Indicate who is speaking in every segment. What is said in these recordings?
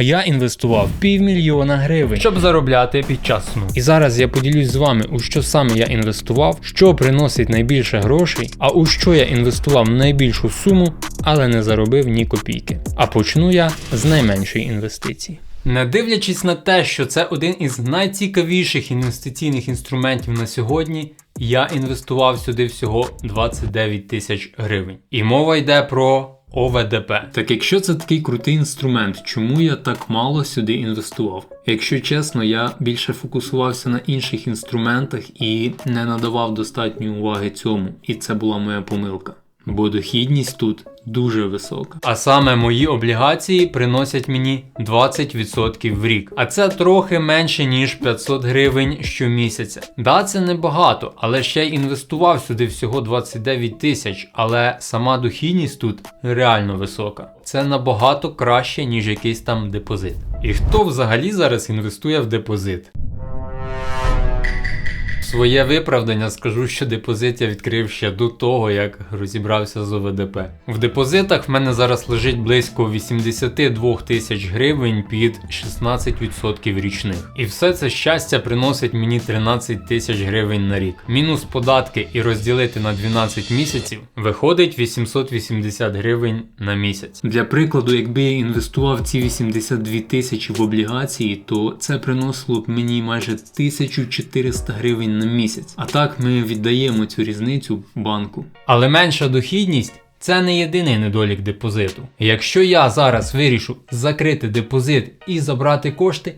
Speaker 1: Я інвестував півмільйона гривень.
Speaker 2: щоб заробляти під час сну.
Speaker 1: І зараз я поділюсь з вами, у що саме я інвестував, що приносить найбільше грошей, а у що я інвестував найбільшу суму, але не заробив ні копійки. А почну я з найменшої інвестиції.
Speaker 2: Не дивлячись на те, що це один із найцікавіших інвестиційних інструментів на сьогодні, я інвестував сюди всього 29 тисяч гривень. І мова йде про ОВДП.
Speaker 3: Так якщо це такий крутий інструмент, чому я так мало сюди інвестував? Якщо чесно, я більше фокусувався на інших інструментах і не надавав достатньої уваги цьому, і це була моя помилка. Бо дохідність тут дуже висока.
Speaker 2: А саме мої облігації приносять мені 20% в рік. А це трохи менше, ніж 500 гривень щомісяця. Да, це небагато, але ще й інвестував сюди всього 29 тисяч, але сама дохідність тут реально висока. Це набагато краще, ніж якийсь там депозит. І хто взагалі зараз інвестує в депозит? Своє виправдання скажу, що депозит я відкрив ще до того, як розібрався з ОВДП. В депозитах в мене зараз лежить близько 82 тисяч гривень під 16% річних. І все це щастя приносить мені 13 тисяч гривень на рік. Мінус податки і розділити на 12 місяців виходить 880 гривень на місяць.
Speaker 3: Для прикладу, якби я інвестував ці 82 тисячі в облігації, то це приносило б мені майже 1400 гривень на місяць. А так ми віддаємо цю різницю банку.
Speaker 2: Але менша дохідність це не єдиний недолік депозиту. Якщо я зараз вирішу закрити депозит і забрати кошти,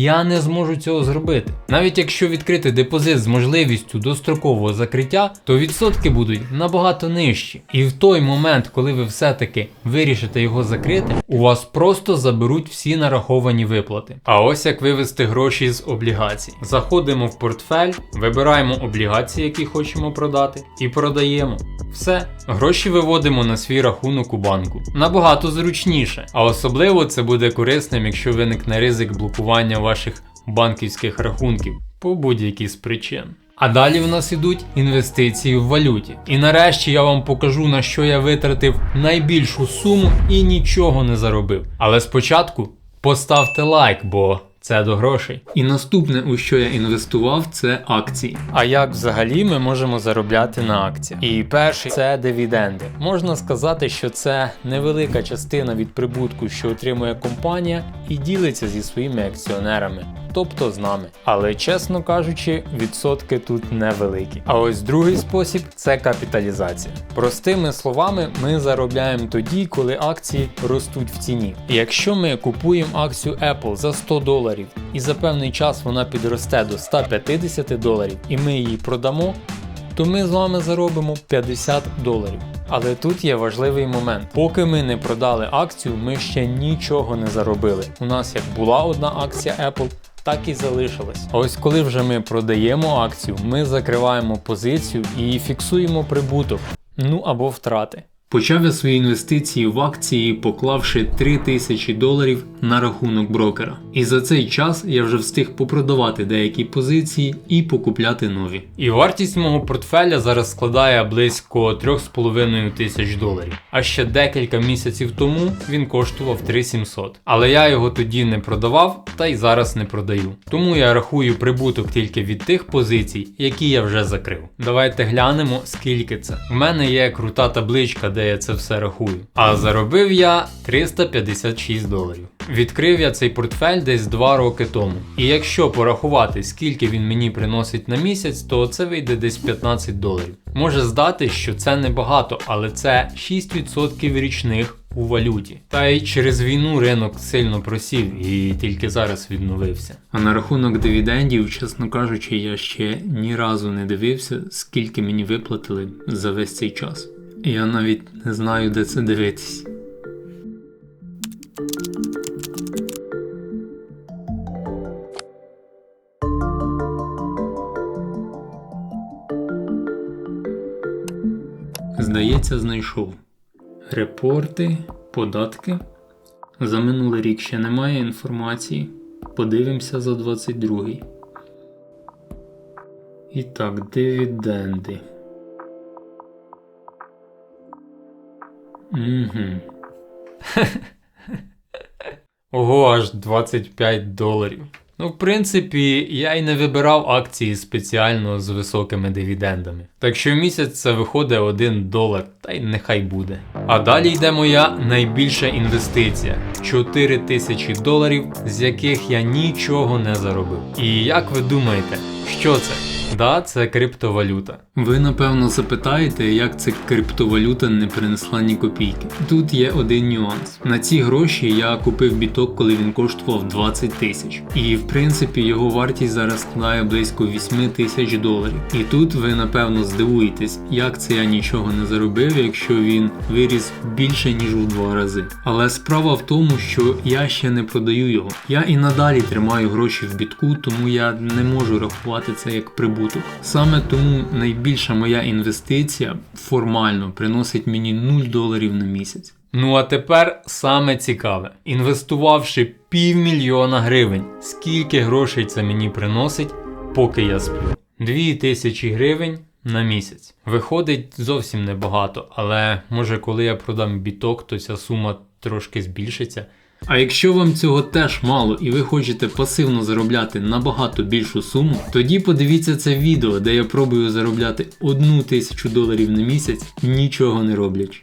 Speaker 2: я не зможу цього зробити. Навіть якщо відкрити депозит з можливістю дострокового закриття, то відсотки будуть набагато нижчі. І в той момент, коли ви все-таки вирішите його закрити, у вас просто заберуть всі нараховані виплати. А ось як вивести гроші з облігацій. Заходимо в портфель, вибираємо облігації, які хочемо продати, і продаємо. Все, гроші виводимо на свій рахунок у банку. Набагато зручніше, а особливо це буде корисним, якщо виникне ризик блокування ваших банківських рахунків по будь-якій з причин. А далі в нас ідуть інвестиції в валюті. І нарешті я вам покажу на що я витратив найбільшу суму і нічого не заробив. Але спочатку поставте лайк, бо це до грошей.
Speaker 3: І наступне, у що я інвестував, це акції.
Speaker 1: А як взагалі ми можемо заробляти на акціях? І перший це дивіденди. Можна сказати, що це невелика частина від прибутку, що отримує компанія, і ділиться зі своїми акціонерами, тобто з нами. Але чесно кажучи, відсотки тут невеликі. А ось другий спосіб це капіталізація. Простими словами, ми заробляємо тоді, коли акції ростуть в ціні. Якщо ми купуємо акцію Apple за 100 доларів і за певний час вона підросте до 150 доларів, і ми її продамо, то ми з вами заробимо 50 доларів. Але тут є важливий момент. Поки ми не продали акцію, ми ще нічого не заробили. У нас як була одна акція Apple, так і залишилась. Ось коли вже ми продаємо акцію, ми закриваємо позицію і фіксуємо прибуток, ну або втрати.
Speaker 3: Почав я свої інвестиції в акції, поклавши 3000 доларів на рахунок брокера. І за цей час я вже встиг попродавати деякі позиції і покупляти нові.
Speaker 2: І вартість мого портфеля зараз складає близько 3,5 тисяч доларів. А ще декілька місяців тому він коштував 3700. Але я його тоді не продавав та й зараз не продаю. Тому я рахую прибуток тільки від тих позицій, які я вже закрив. Давайте глянемо, скільки це. У мене є крута табличка, де я це все рахую. А заробив я 356 доларів. Відкрив я цей портфель десь 2 роки тому. І якщо порахувати, скільки він мені приносить на місяць, то це вийде десь 15 доларів. Може здати, що це небагато, але це 6% річних у валюті. Та й через війну ринок сильно просів і тільки зараз відновився.
Speaker 3: А на рахунок дивідендів, чесно кажучи, я ще ні разу не дивився, скільки мені виплатили за весь цей час. Я навіть не знаю, де це дивитись. Здається, знайшов. Репорти, податки. За минулий рік ще немає інформації. Подивимося за 22-й. І так, дивіденди. Угу.
Speaker 2: Ого, аж 25 доларів. Ну, в принципі, я й не вибирав акції спеціально з високими дивідендами. Так що в місяць це виходить 1 долар, та й нехай буде. А далі йде моя найбільша інвестиція 4 тисячі доларів, з яких я нічого не заробив. І як ви думаєте, що це? Да, це криптовалюта.
Speaker 3: Ви напевно запитаєте, як ця криптовалюта не принесла ні копійки. Тут є один нюанс. На ці гроші я купив біток, коли він коштував 20 тисяч. І в принципі його вартість зараз складає близько 8 тисяч доларів. І тут ви напевно здивуєтесь, як це я нічого не заробив, якщо він виріс більше ніж у два рази. Але справа в тому, що я ще не продаю його. Я і надалі тримаю гроші в бітку, тому я не можу рахувати це як прибуток. Саме тому найбільша моя інвестиція формально приносить мені 0 доларів на місяць.
Speaker 2: Ну а тепер саме цікаве. Інвестувавши півмільйона гривень, скільки грошей це мені приносить, поки я сплю? Дві тисячі гривень на місяць. Виходить зовсім небагато, але може коли я продам біток, то ця сума трошки збільшиться.
Speaker 3: А якщо вам цього теж мало і ви хочете пасивно заробляти набагато більшу суму, тоді подивіться це відео, де я пробую заробляти одну тисячу доларів на місяць, нічого не роблячи.